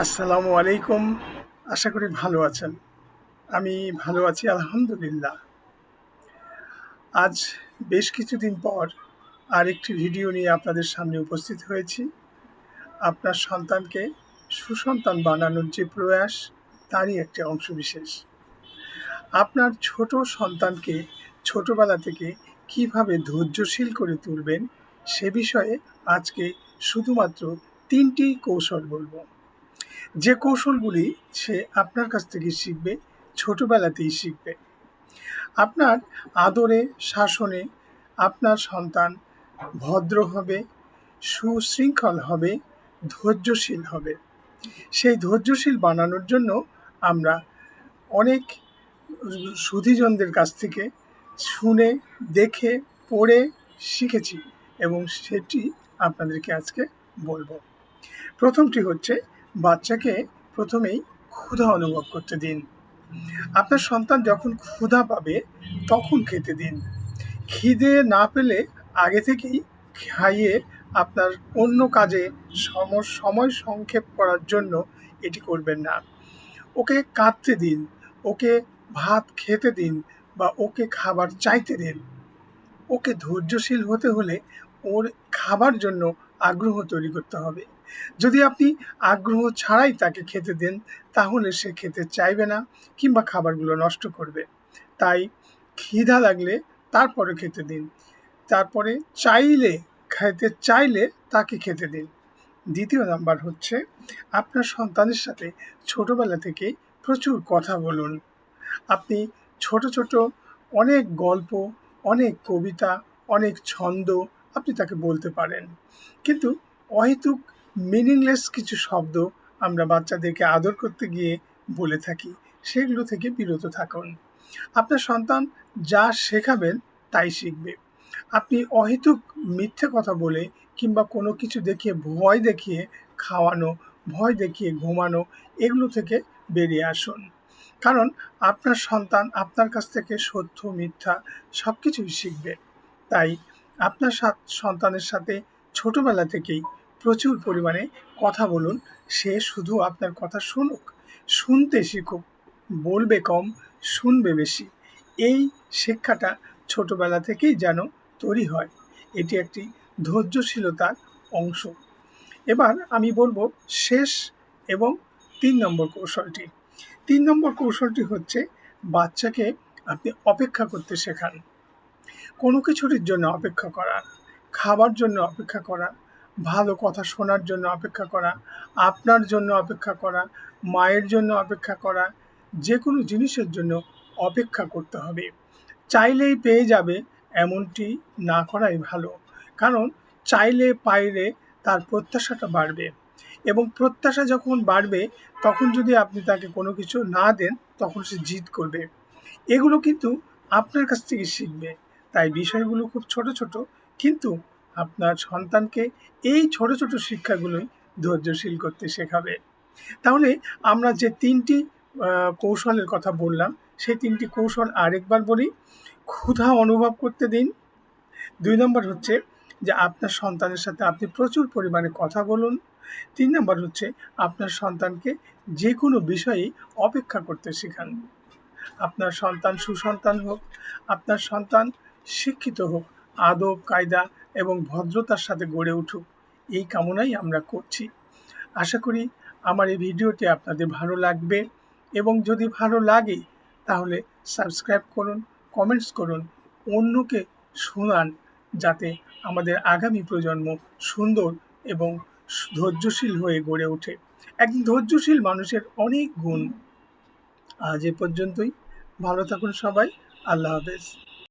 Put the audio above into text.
আসসালামু আলাইকুম। আশা করি ভালো আছেন। আমি ভালো আছি, আলহামদুলিল্লাহ। আজ বেশ কিছুদিন পর আরেকটি ভিডিও নিয়ে আপনাদের সামনে উপস্থিত হয়েছি। আপনার সন্তানকে সুসন্তান বানানোর যে প্রয়াস, তারই একটি অংশবিশেষ। আপনার ছোট সন্তানকে ছোটবেলা থেকে কীভাবে ধৈর্যশীল করে তুলবেন, সে বিষয়ে আজকে শুধুমাত্র তিনটি কৌশল বলব। যে কৌশলগুলি সে আপনার কাছ থেকে শিখবে, ছোটবেলাতেই শিখবে। আপনার আদরে, শাসনে আপনার সন্তান ভদ্র হবে, সুশৃঙ্খল হবে, ধৈর্যশীল হবে। সেই ধৈর্যশীল বানানোর জন্য আমরা অনেক সুধিজনদের কাছ থেকে শুনে, দেখে, পড়ে শিখেছি এবং সেটি আপনাদেরকে আজকে বলব। প্রথমটি হচ্ছে বাচ্চাকে প্রথমেই ক্ষুধা অনুভব করতে দিন। আপনার সন্তান যখন ক্ষুধা পাবে, তখন খেতে দিন। খিদে না পেলে আগে থেকেই খাইয়ে আপনার অন্য কাজে সময় সংক্ষেপ করার জন্য এটি করবেন না। ওকে কাঁদতে দিন, ওকে ভাত খেতে দিন বা ওকে খাবার চাইতে দিন। ওকে ধৈর্যশীল হতে হলে ওর খাবার জন্য আগ্রহ তৈরি করতে হবে। যদি আপনি আগ্রহ ছাড়াই তাকে খেতে দেন, তাহলে সে খেতে চাইবে না কিংবা খাবারগুলো নষ্ট করবে। তাই খিদা লাগলে তারপরে খেতে দিন। তারপরে চাইলে, খেতে চাইলে তাকে খেতে দিন। দ্বিতীয় নাম্বার হচ্ছে, আপনার সন্তানের সাথে ছোটবেলা থেকে প্রচুর কথা বলুন। আপনি ছোট ছোট অনেক গল্প, অনেক কবিতা, অনেক ছন্দ আপনি তাকে বলতে পারেন। কিন্তু অহেতুক মিনিংলেস কিছু শব্দ আমরা বাচ্চাদেরকে আদর করতে গিয়ে বলে থাকি, সেগুলো থেকে বিরত থাকুন। আপনার সন্তান যা শেখাবেন তাই শিখবে। আপনি অহেতুক মিথ্যে কথা বলে কিংবা কোনো কিছু দেখিয়ে ভয় দেখিয়ে খাওয়ানো, ভয় দেখিয়ে ঘুমানো, এগুলো থেকে বেরিয়ে আসুন। কারণ আপনার সন্তান আপনার কাছ থেকে সত্য, মিথ্যা সব কিছুই শিখবে। তাই আপনার সন্তানের সাথে ছোটবেলা থেকেই প্রচুর পরিমাণে কথা বলুন। সে শুধু আপনার কথা শুনুক। শুনতে শিখুক। বলবে কম, শুনবে বেশি। এই শিক্ষাটা ছোটবেলা থেকেই যেন তৈরি হয়। এটি একটি ধৈর্যশীলতার অংশ। এবার আমি বলব শেষ এবং তিন নম্বর কৌশলটি। তিন নম্বর কৌশলটি হচ্ছে বাচ্চাকে আপনি অপেক্ষা করতে শেখান। কোনো কিছুর জন্য অপেক্ষা করা, খাবার জন্য অপেক্ষা করা ভালো কথা শোনার জন্য অপেক্ষা করা, আপনার জন্য অপেক্ষা করা, মায়ের জন্য অপেক্ষা করা যে কোনো জিনিসের জন্য অপেক্ষা করতে হবে। চাইলেই পেয়ে যাবে, এমনটি না করাই ভালো। কারণ চাইলে পাইলে তার প্রত্যাশাটা বাড়বে। এবং প্রত্যাশা যখন বাড়বে, তখন যদি আপনি তাকে কোনো কিছু না দেন, তখন সে জিদ করবে। এগুলো কিন্তু আপনার কাছ থেকে শিখবে। তাই বিষয়গুলো খুব ছোট ছোট, কিন্তু আপনার সন্তানকে এই ছোট ছোট শিক্ষাগুলোই ধৈর্যশীল করতে শেখাবে। তাহলে আমরা যে তিনটি কৌশলের কথা বললাম, সেই তিনটি কৌশল আরেকবার বলি। ক্ষুধা অনুভব করতে দিন। দুই নম্বর হচ্ছে যে আপনার সন্তানের সাথে আপনি প্রচুর পরিমাণে কথা বলুন। তিন নম্বর হচ্ছে আপনার সন্তানকে যে কোনো বিষয়েই অপেক্ষা করতে শেখান। আপনার সন্তান সুসন্তান হোক, আপনার সন্তান শিক্ষিত হোক আদব, কায়দা এবং ভদ্রতার সাথে গড়ে উঠুক। এই কামনাই আমরা করছি। আশা করি আমার এই ভিডিওটি আপনাদের ভালো লাগবে এবং যদি ভালো লাগে, তাহলে সাবস্ক্রাইব করুন, কমেন্টস করুন, অন্যকে শোনান যাতে আমাদের আগামী প্রজন্ম সুন্দর এবং ধৈর্যশীল হয়ে গড়ে ওঠে। একজন ধৈর্যশীল মানুষের অনেক গুণ। আজ এ পর্যন্তই। ভালো থাকুন সবাই। আল্লাহ হাফেজ।